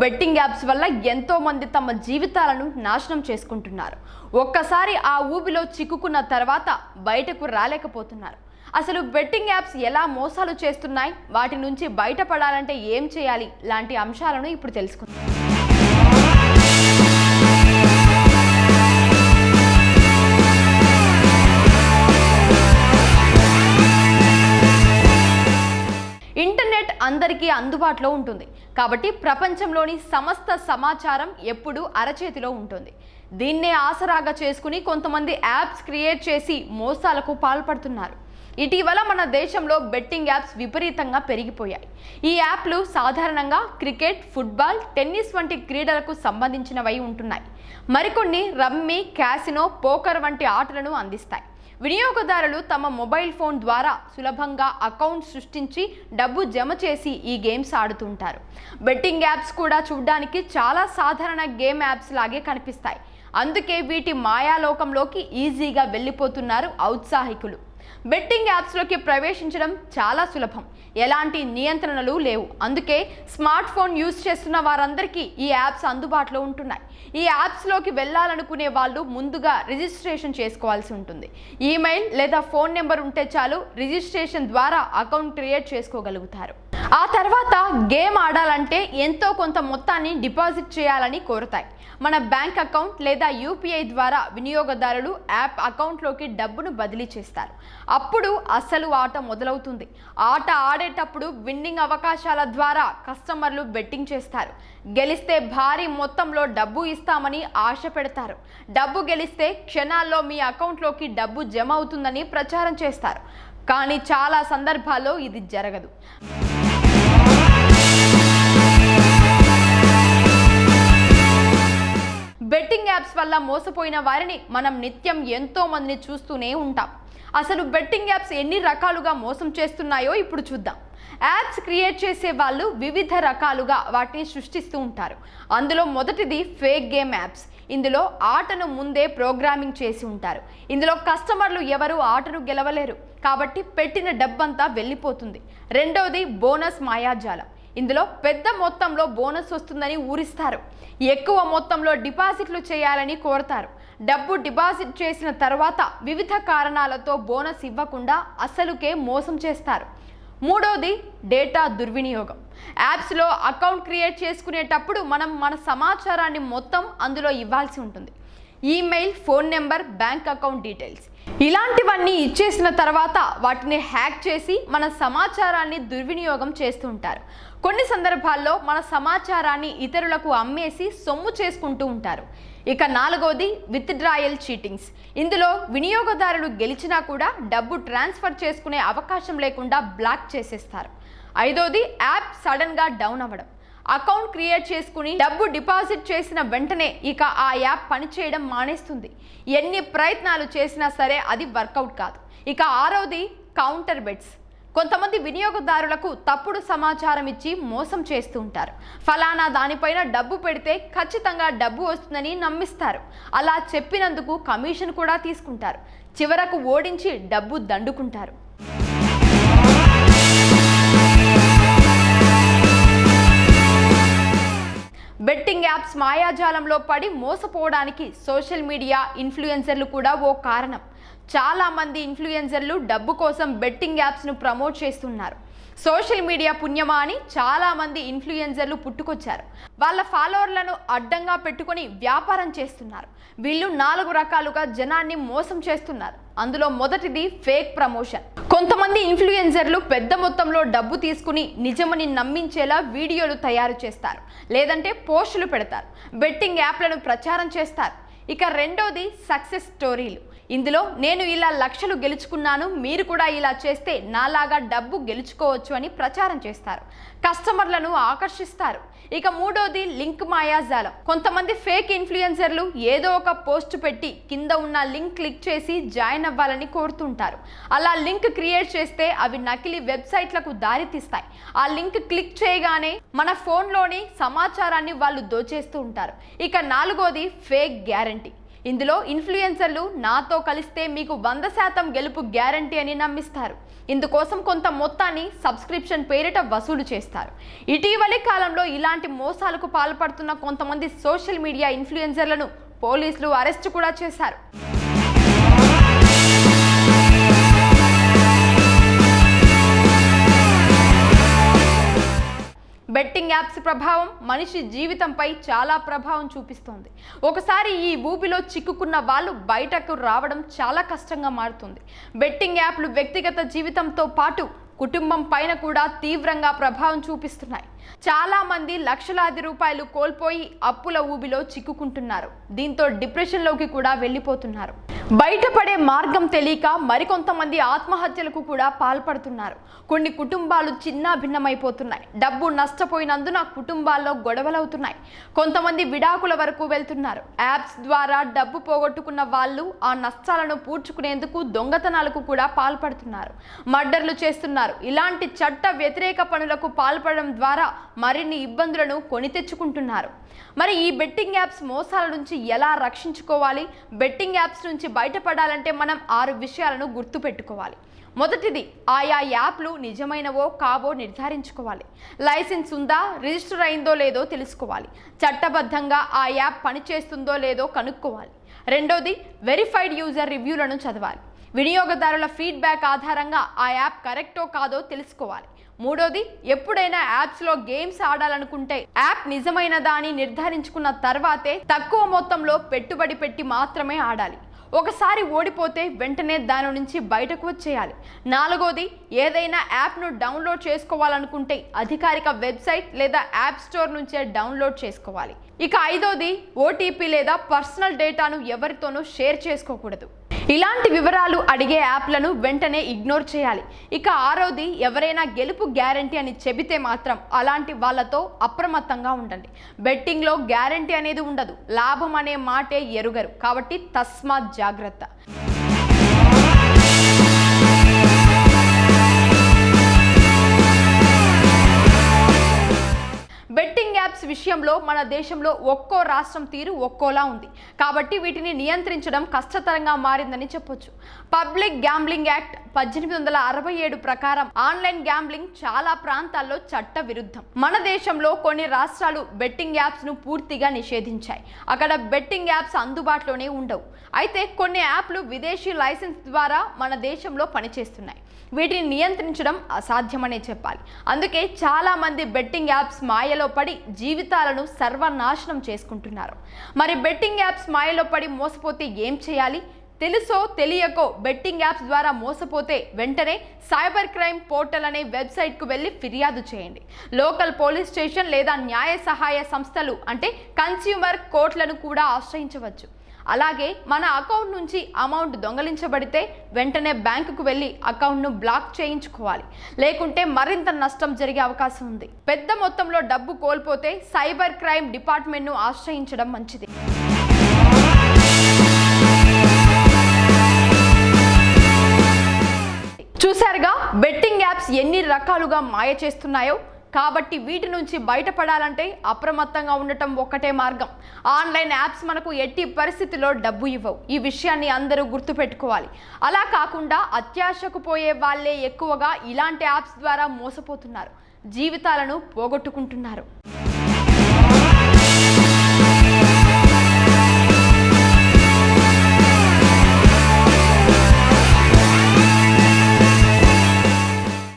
Betting apps వల్ల ఎంతోమంది తమ జీవితాలను నాశనం చేసుకుంటున్నారు. ఒక్కసారి ఆ ఊబిలో చిక్కుకున్న తర్వాత బయటకు రాలేకపోతున్నారు. అసలు బెట్టింగ్ యాప్స్ ఎలా మోసాలు చేస్తున్నాయి? వాటి నుంచి బయటపడాలంటే ఏం చేయాలి? లాంటి అంశాలను ఇప్పుడు తెలుసుకుందాం. అందరికీ అందుబాటులో ఉంటుంది. కాబట్టి ప్రపంచంలోని సమస్త సమాచారం ఎప్పుడూ అరచేతిలో ఉంటుంది. దీన్నే ఆసరాగా చేసుకుని కొంతమంది యాప్స్ క్రియేట్ చేసి మోసాలకు పాల్పడుతున్నారు. ఇటీవల మన దేశంలో బెట్టింగ్ యాప్స్ విపరీతంగా పెరిగిపోయాయి. ఈ యాప్లు సాధారణంగా క్రికెట్ ఫుట్బాల్ టెన్నిస్ వంటి క్రీడలకు సంబంధించినవై ఉంటున్నాయి. మరికొన్ని రమ్మీ క్యాసినో పోకర్ వంటి ఆటలను అందిస్తాయి. వినియోగదారులు తమ మొబైల్ ఫోన్ ద్వారా సులభంగా అకౌంట్ సృష్టించి డబ్బు జమ చేసి ఈ గేమ్స్ ఆడుతుంటారు. బెట్టింగ్ యాప్స్ కూడా చూడడానికి చాలా సాధారణ గేమ్ యాప్స్ లాగే కనిపిస్తాయి. అందుకే వీటి మాయాలోకంలోకి ఈజీగా వెళ్ళిపోతున్నారు ఔత్సాహికులు. బెట్టింగ్ యాప్స్లోకి ప్రవేశించడం చాలా సులభం. ఎలాంటి నియంత్రణలు లేవు. అందుకే స్మార్ట్ ఫోన్ యూజ్ చేస్తున్న వారందరికీ ఈ యాప్స్ అందుబాటులో ఉంటున్నాయి. ఈ యాప్స్లోకి వెళ్ళాలనుకునే వాళ్ళు ముందుగా రిజిస్ట్రేషన్ చేసుకోవాల్సి ఉంటుంది. ఈమెయిల్ లేదా ఫోన్ నెంబర్ ఉంటే చాలు రిజిస్ట్రేషన్ ద్వారా అకౌంట్ క్రియేట్ చేసుకోగలుగుతారు. ఆ తర్వాత గేమ్ ఆడాలంటే ఎంతో కొంత మొత్తాన్ని డిపాజిట్ చేయాలని కోరుతాయి. మన బ్యాంక్ అకౌంట్ లేదా యూపీఐ ద్వారా వినియోగదారులు యాప్ అకౌంట్లోకి డబ్బును బదిలీ చేస్తారు. అప్పుడు అసలు ఆట మొదలవుతుంది. ఆట ఆడేటప్పుడు విన్నింగ్ అవకాశాల ద్వారా కస్టమర్లు బెట్టింగ్ చేస్తారు. గెలిస్తే భారీ మొత్తంలో డబ్బు ఇస్తామని ఆశ పెడతారు. డబ్బు గెలిస్తే క్షణాల్లో మీ అకౌంట్లోకి డబ్బు జమ అవుతుందని ప్రచారం చేస్తారు. కానీ చాలా సందర్భాల్లో ఇది జరగదు. యాప్స్ వల్ల మోసపోయిన వారిని మనం నిత్యం ఎంతో మందిని చూస్తూనే ఉంటాం. అసలు బెట్టింగ్ యాప్స్ ఎన్ని రకాలుగా మోసం చేస్తున్నాయో ఇప్పుడు చూద్దాం. యాప్స్ క్రియేట్ చేసే వాళ్ళు వివిధ రకాలుగా వాటిని సృష్టిస్తూ ఉంటారు. అందులో మొదటిది ఫేక్ గేమ్ యాప్స్. ఇందులో ఆటను ముందే ప్రోగ్రామింగ్ చేసి ఉంటారు. ఇందులో కస్టమర్లు ఎవరు ఆటను గెలవలేరు. కాబట్టి పెట్టిన డబ్బంతా వెళ్ళిపోతుంది. రెండవది బోనస్ మాయాజాలం. ఇందులో పెద్ద మొత్తంలో బోనస్ వస్తుందని ఊరిస్తారు. ఎక్కువ మొత్తంలో డిపాజిట్లు చేయాలని కోరతారు. డబ్బు డిపాజిట్ చేసిన తర్వాత వివిధ కారణాలతో బోనస్ ఇవ్వకుండా అసలుకే మోసం చేస్తారు. మూడవది డేటా దుర్వినియోగం. యాప్స్లో అకౌంట్ క్రియేట్ చేసుకునేటప్పుడు మనం మన సమాచారాన్ని మొత్తం అందులో ఇవ్వాల్సి ఉంటుంది. Email phone number bank account details. ఇలాంటివన్నీ ఇచ్చేసిన తర్వాత వాటిని హ్యాక్ చేసి మన సమాచారాన్ని దుర్వినియోగం చేస్తూ ఉంటారు. కొన్ని సందర్భాల్లో మన సమాచారాన్ని ఇతరులకు అమ్మేసి సొమ్ము చేసుకుంటూ ఉంటారు. ఇక నాలుగవది విత్డ్రాయల్ చీటింగ్స్ ఇందులో వినియోగదారులు గెలిచినా కూడా డబ్బు ట్రాన్స్ఫర్ చేసుకునే అవకాశం లేకుండా బ్లాక్ చేసేస్తారు. ఐదోది యాప్ సడన్గా డౌన్ అవ్వడం. అకౌంట్ క్రియేట్ చేసుకుని డబ్బు డిపాజిట్ చేసిన వెంటనే ఇక ఆ యాప్ పనిచేయడం మానేస్తుంది. ఎన్ని ప్రయత్నాలు చేసినా సరే అది వర్కౌట్ కాదు. ఇక ఆరోది కౌంటర్ బెట్స్ కొంతమంది వినియోగదారులకు తప్పుడు సమాచారం ఇచ్చి మోసం చేస్తూ ఉంటారు. ఫలానా దానిపైన డబ్బు పెడితే ఖచ్చితంగా డబ్బు వస్తుందని నమ్మిస్తారు. అలా చెప్పినందుకు కమిషన్ కూడా తీసుకుంటారు. చివరకు ఓడించి డబ్బు దండుకుంటారు. బెట్టింగ్ యాప్స్ మాయాజాలంలో పడి మోసపోవడానికి సోషల్ మీడియా ఇన్ఫ్లుయెన్సర్లు కూడా ఓ కారణం. చాలామంది ఇన్ఫ్లుయెన్సర్లు డబ్బు కోసం బెట్టింగ్ యాప్స్ను ప్రమోట్ చేస్తున్నారు. సోషల్ మీడియా పుణ్యమా అని చాలామంది ఇన్ఫ్లుయెన్సర్లు పుట్టుకొచ్చారు. వాళ్ళ ఫాలోవర్లను అడ్డంగా పెట్టుకొని వ్యాపారం చేస్తున్నారు. వీళ్ళు నాలుగు రకాలుగా జనాన్ని మోసం చేస్తున్నారు. అందులో మొదటిది ఫేక్ ప్రమోషన్. కొంతమంది ఇన్ఫ్లుయెన్సర్లు పెద్ద మొత్తంలో డబ్బు తీసుకుని నిజమని నమ్మించేలా వీడియోలు తయారు చేస్తారు. లేదంటే పోస్టులు పెడతారు. బెట్టింగ్ యాప్లను ప్రచారం చేస్తారు. ఇక రెండోది సక్సెస్ స్టోరీలు. ఇందులో నేను ఇలా లక్షలు గెలుచుకున్నాను మీరు కూడా ఇలా చేస్తే నాలాగా డబ్బు గెలుచుకోవచ్చు అని ప్రచారం చేస్తారు. కస్టమర్లను ఆకర్షిస్తారు. ఇక మూడోది లింక్ మాయాజాలం. కొంతమంది ఫేక్ ఇన్ఫ్లుయెన్సర్లు ఏదో ఒక పోస్ట్ పెట్టి కింద ఉన్న లింక్ క్లిక్ చేసి జాయిన్ అవ్వాలని కోరుతుంటారు. అలా లింక్ క్రియేట్ చేస్తే అవి నకిలీ వెబ్సైట్లకు దారితీస్తాయి. ఆ లింక్ క్లిక్ చేయగానే మన ఫోన్లోని సమాచారాన్ని వాళ్ళు దోచేస్తూ ఉంటారు. ఇక నాలుగోది ఫేక్ గ్యారంటీ. ఇందులో ఇన్ఫ్లుయెన్సర్లు నాతో కలిస్తే మీకు వంద శాతం గెలుపు గ్యారంటీ అని నమ్మిస్తారు. ఇందుకోసం కొంత మొత్తాన్ని సబ్స్క్రిప్షన్ పేరిట వసూలు చేస్తారు. ఇటీవలి కాలంలో ఇలాంటి మోసాలకు పాల్పడుతున్న కొంతమంది సోషల్ మీడియా ఇన్ఫ్లుయెన్సర్లను పోలీసులు అరెస్టు కూడా చేశారు. బెట్టింగ్ యాప్స్ ప్రభావం మనిషి జీవితంపై చాలా ప్రభావం చూపిస్తోంది. ఒకసారి ఈ ఊబిలో చిక్కుకున్న వాళ్ళు బయటకు రావడం చాలా కష్టంగా మారుతుంది. బెట్టింగ్ యాప్లు వ్యక్తిగత జీవితంతో పాటు కుటుంబం పైన కూడా తీవ్రంగా ప్రభావం చూపిస్తున్నాయి. చాలామంది లక్షలాది రూపాయలు కోల్పోయి అప్పుల ఊబిలో చిక్కుకుంటున్నారు. దీంతో డిప్రెషన్లోకి కూడా వెళ్ళిపోతున్నారు. బయటపడే మార్గం తెలియక మరికొంతమంది ఆత్మహత్యలకు కూడా పాల్పడుతున్నారు. కొన్ని కుటుంబాలు చిన్న భిన్నమైపోతున్నాయి. డబ్బు నష్టపోయినందున కుటుంబాల్లో గొడవలవుతున్నాయి. కొంతమంది విడాకుల వరకు వెళ్తున్నారు. యాప్స్ ద్వారా డబ్బు పోగొట్టుకున్న వాళ్ళు ఆ నష్టాలను పూడ్చుకునేందుకు దొంగతనాలకు కూడా పాల్పడుతున్నారు. మర్డర్లు చేస్తున్నారు. ఇలాంటి చట్ట వ్యతిరేక పనులకు పాల్పడడం ద్వారా మరిన్ని ఇబ్బందులను కొని తెచ్చుకుంటున్నారు. మరి ఈ బెట్టింగ్ యాప్స్ మోసాల నుంచి ఎలా రక్షించుకోవాలి? బెట్టింగ్ యాప్స్ నుంచి బయటపడాలంటే మనం ఆరు విషయాలను గుర్తుపెట్టుకోవాలి. మొదటిది ఆయా యాప్లు నిజమైనవో కావో నిర్ధారించుకోవాలి. లైసెన్స్ ఉందా రిజిస్టర్ అయిందో లేదో తెలుసుకోవాలి. చట్టబద్ధంగా ఆ యాప్ పనిచేస్తుందో లేదో కనుక్కోవాలి. రెండోది వెరిఫైడ్ యూజర్ రివ్యూలను చదవాలి. వినియోగదారుల ఫీడ్బ్యాక్ ఆధారంగా ఆ యాప్ కరెక్టో కాదో తెలుసుకోవాలి. మూడోది ఎప్పుడైనా యాప్స్లో గేమ్స్ ఆడాలనుకుంటే యాప్ నిజమైనదా అని నిర్ధారించుకున్న తర్వాతే తక్కువ మొత్తంలో పెట్టుబడి పెట్టి మాత్రమే ఆడాలి. ఒకసారి ఓడిపోతే వెంటనే దాని నుంచి బయటకు వచ్చేయాలి. నాలుగోది ఏదైనా యాప్ను డౌన్లోడ్ చేసుకోవాలనుకుంటే అధికారిక వెబ్సైట్ లేదా యాప్ స్టోర్ నుంచే డౌన్లోడ్ చేసుకోవాలి. ఇక ఐదోది ఓటీపీ లేదా పర్సనల్ డేటాను ఎవరితోనూ షేర్ చేసుకోకూడదు. ఇలాంటి వివరాలు అడిగే యాప్లను వెంటనే ఇగ్నోర్ చేయాలి. ఇక ఆరోది ఎవరైనా గెలుపు గ్యారంటీ అని చెబితే మాత్రం అలాంటి వాళ్ళతో అప్రమత్తంగా ఉండండి. బెట్టింగ్లో గ్యారంటీ అనేది ఉండదు. లాభం అనే మాటే ఎరుగరు. కాబట్టి తస్మాత్ జాగ్రత్త. విషయంలో మన దేశంలో ఒక్కో రాష్ట్రం తీరు ఒక్కోలా ఉంది. కాబట్టి వీటిని నియంత్రించడం కష్టతరంగా మారిందని చెప్పొచ్చు. పబ్లిక్ గ్యాంబ్లింగ్ యాక్ట్ పద్దెనిమిది వందల అరవై ఏడు ప్రకారం ఆన్లైన్ గ్యాంబ్లింగ్ చాలా ప్రాంతాల్లో చట్ట విరుద్ధం మన దేశంలో కొన్ని రాష్ట్రాలు బెట్టింగ్ యాప్స్ను పూర్తిగా నిషేధించాయి. అక్కడ బెట్టింగ్ యాప్స్ అందుబాటులోనే ఉండవు. అయితే కొన్ని యాప్లు విదేశీ లైసెన్స్ ద్వారా మన దేశంలో పనిచేస్తున్నాయి. వీటిని నియంత్రించడం అసాధ్యమనే చెప్పాలి. అందుకే చాలా మంది బెట్టింగ్ యాప్స్ మాయలో పడి జీవితాలను సర్వనాశనం చేసుకుంటున్నారు. మరి బెట్టింగ్ యాప్స్ మాయలో పడి మోసపోతే ఏం చేయాలి? తెలుసో తెలియకో బెట్టింగ్ యాప్స్ ద్వారా మోసపోతే వెంటనే సైబర్ క్రైమ్ పోర్టల్ అనే వెబ్సైట్కు వెళ్ళి ఫిర్యాదు చేయండి. లోకల్ పోలీస్ స్టేషన్ లేదా న్యాయ సహాయ సంస్థలు అంటే కన్స్యూమర్ కోర్టులను కూడా ఆశ్రయించవచ్చు. అలాగే మన అకౌంట్ నుంచి అమౌంట్ దొంగలించబడితే వెంటనే బ్యాంకుకు వెళ్ళి అకౌంట్ను బ్లాక్ చేయించుకోవాలి. లేకుంటే మరింత నష్టం జరిగే అవకాశం ఉంది. పెద్ద మొత్తంలో డబ్బు కోల్పోతే సైబర్ క్రైమ్ డిపార్ట్మెంట్ను ఆశ్రయించడం మంచిది. చూశారుగా? బెట్టింగ్ యాప్స్ ఎన్ని రకాలుగా మాయ చేస్తున్నాయో? కాబట్టి వీటి నుంచి బయటపడాలంటే అప్రమత్తంగా ఉండటం ఒక్కటే మార్గం. ఆన్లైన్ యాప్స్ మనకు ఎట్టి పరిస్థితిలో డబ్బు ఇవ్వవు. ఈ విషయాన్ని అందరూ గుర్తుపెట్టుకోవాలి. అలా కాకుండా అత్యాశకు పోయే వాళ్ళే ఎక్కువగా ఇలాంటి యాప్స్ ద్వారా మోసపోతున్నారు. జీవితాలను పోగొట్టుకుంటున్నారు.